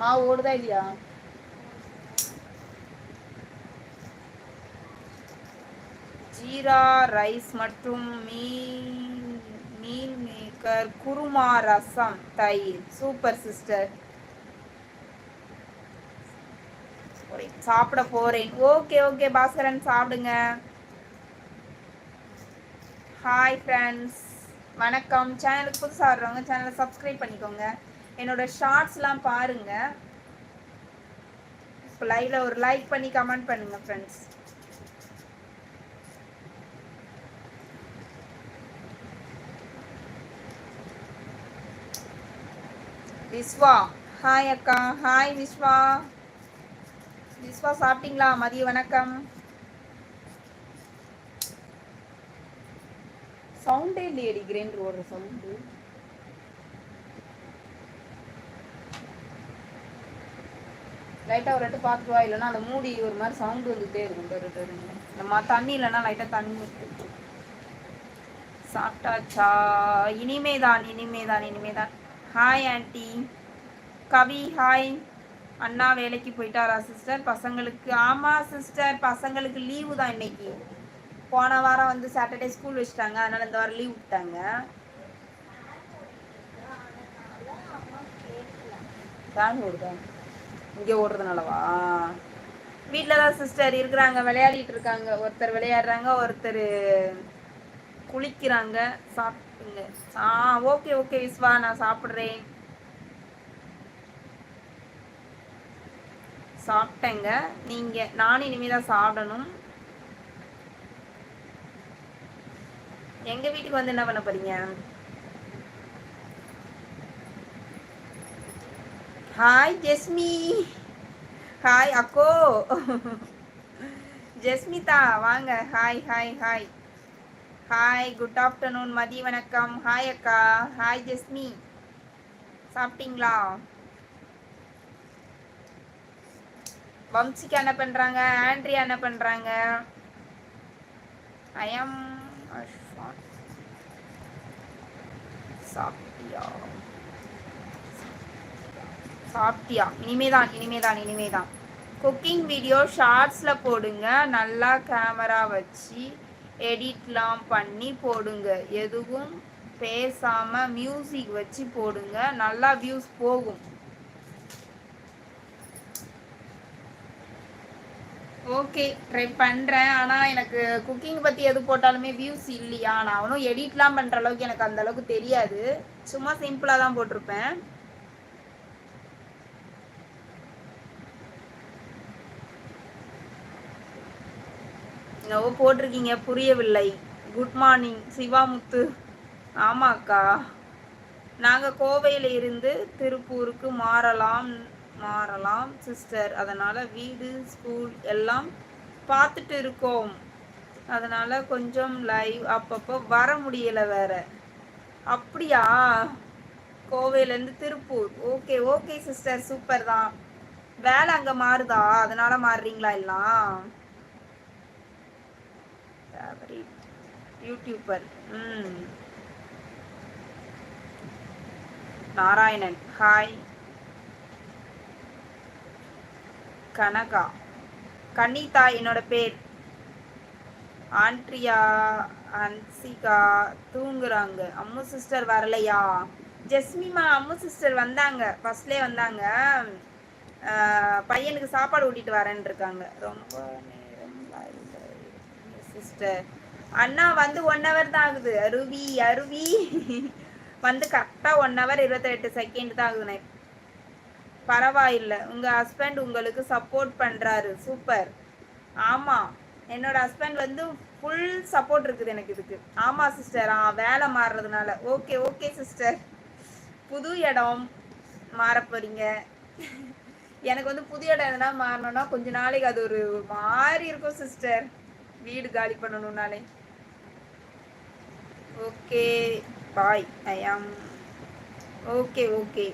மாவு ஓடுதா இல்லையா? ஜீரா ரைஸ் மற்றும் மீன் மீல் மேக்கர் குருமா ரசம் தயிர். Super sister. சாப்பிட போறேன். ஓகே ஓகே பாஸ்கரன் சாப்பிடுங்க. ஹாய் ஃப்ரெண்ட்ஸ் வணக்கம். சேனலுக்கு புதுசாக வர்றவங்க சேனலை சப்ஸ்கிரைப் பண்ணிக்கோங்க. என்னோட ஷார்ட்ஸ்லாம் பாருங்க. இப்போ லைவ்ல ஒரு லைக் பண்ணி கமெண்ட் பண்ணுங்க ஃப்ரெண்ட்ஸ் விஸ்வா ஹாய் அக்கா ஹாய் விஸ்வா. விஸ்வா சாப்பிட்டீங்களா? மதிய வணக்கம். சவுண்டே இல்லையடி கிரைண்டர் ஓடுற சவுண்டு லைட்டாக ஒரு ரெட்டு பார்த்துட்டு வா இல்லைன்னா அந்த மூடி ஒரு மாதிரி சவுண்டு வந்துகிட்டே இருக்கும். நம்ம தண்ணி இல்லைன்னா லைட்டாக தண்ணி சாப்பிட்டாச்சா? இனிமேதான் இனிமேதான் இனிமேதான். ஹாய் ஆண்டி கவி ஹாய் அண்ணா வேலைக்கு போயிட்டாரா சிஸ்டர் பசங்களுக்கு ஆமாம் சிஸ்டர் பசங்களுக்கு லீவு தான் இன்னைக்கு. போன வாரம் வந்து சாட்டர்டே ஸ்கூல் வச்சுட்டாங்க அதனால் இந்த வாரம் லீவ் விட்டாங்க. ஃபேன் ஓடுதா இங்கே ஓடுறதுனாலவா? வீட்டில் தான் சிஸ்டர் இருக்கிறாங்க விளையாடிட்டு இருக்காங்க. ஒருத்தர் விளையாடுறாங்க ஒருத்தர் குளிக்கிறாங்க சாப்பிட்டுங்க ஆ ஓகே ஓகே விஸ்வா நான் சாப்பிட்றேன். சாப்பிட்டேங்க. நீங்கள் நானும் இனிமேல் தான் சாப்பிடணும். எங்கள் வீட்டுக்கு வந்து என்ன பண்ண போறீங்க? ஹாய் ஜெஸ்மி ஹாய் அக்கோ ஜெஸ்மிதா வாங்க. Hi hi hi hi good afternoon மதிய வணக்கம். ஹாய் அக்கா. ஹாய் ஜெஸ்மி சாப்பிட்டீங்களா? வம்சிக்கு என்ன பண்ணுறாங்க ஆண்ட்ரியா என்ன பண்ணுறாங்க ஐ எம் சாப்பிட்டியா? சாப்பிட்டியா? இனிமேதான் இனிமேதான் இனிமேதான். குக்கிங் வீடியோ ஷார்ட்ஸில் போடுங்க. நல்லா கேமரா வச்சு எடிட்லாம் பண்ணி போடுங்க. எதுவும் பேசாமல் மியூசிக் வச்சு போடுங்க. நல்லா வியூஸ் போகும். ஓகே ட்ரை பண்ணுறேன் ஆனால் எனக்கு குக்கிங் பற்றி எது போட்டாலுமே வியூஸ் இல்லையா? நான் அவனும் எடிட்லாம் பண்ணுற அளவுக்கு எனக்கு அந்த அளவுக்கு தெரியாது. சும்மா சிம்பிளாக தான் போட்டிருப்பேன். என்னவோ போட்டிருக்கீங்க புரியவில்லை. Good morning Sivamuthu. ஆமாக்கா. நாங்கள் கோவையில் இருந்து திருப்பூருக்கு மாறலாம் மாறலாம் சிஸ்டர் அதனால் வீடு ஸ்கூல் எல்லாம் பார்த்துட்டு இருக்கோம். அதனால் கொஞ்சம் லைவ் அப்பப்போ வர முடியலை வேற. அப்படியா? கோவையிலேருந்து Tiruppur. Okay okay sister super தான். வேலை அங்கே மாறுதா? அதனால் மாறுறீங்களா எல்லாம்? யூடியூபர் ம். நாராயணன். ஹாய் கனகா. கன்னிதா என்னோட பேர். ஆண்ட்ரியா அன்சிகா தூங்குறாங்க. அம்மு சிஸ்டர் வரலையா? ஜெஸ்மிமா அம்மு சிஸ்டர் வந்தாங்க. ஃபர்ஸ்ட்லேயே வந்தாங்க. பையனுக்கு சாப்பாடு ஊட்டிட்டு வரேன் இருக்காங்க. ரொம்ப நேரம் சிஸ்டர் அண்ணா வந்து ஒன் ஹவர் தான் ஆகுது. அருவி அருவி. வந்து கரெக்டாக ஒன் ஹவர் இருபத்தெட்டு செகண்ட் தான் ஆகுதுண்ணே பரவாயில்ல. உங்கள் ஹஸ்பண்ட் உங்களுக்கு சப்போர்ட் பண்ணுறாரு சூப்பர் ஆமாம் என்னோட ஹஸ்பண்ட் வந்து ஃபுல் சப்போர்ட் இருக்குது எனக்கு இதுக்கு. ஆமாம் சிஸ்டர் ஆ வேலை மாறுறதுனால. ஓகே ஓகே சிஸ்டர் புது இடம் மாற போகிறீங்க எனக்கு வந்து புது இடம் எதனா மாறணும்னா கொஞ்ச நாளைக்கு அது ஒரு மாறி இருக்கும் சிஸ்டர் வீடு காலி பண்ணணும்னாலே. ஓகே பாய் ஐ ஆம் ஓகே ஓகே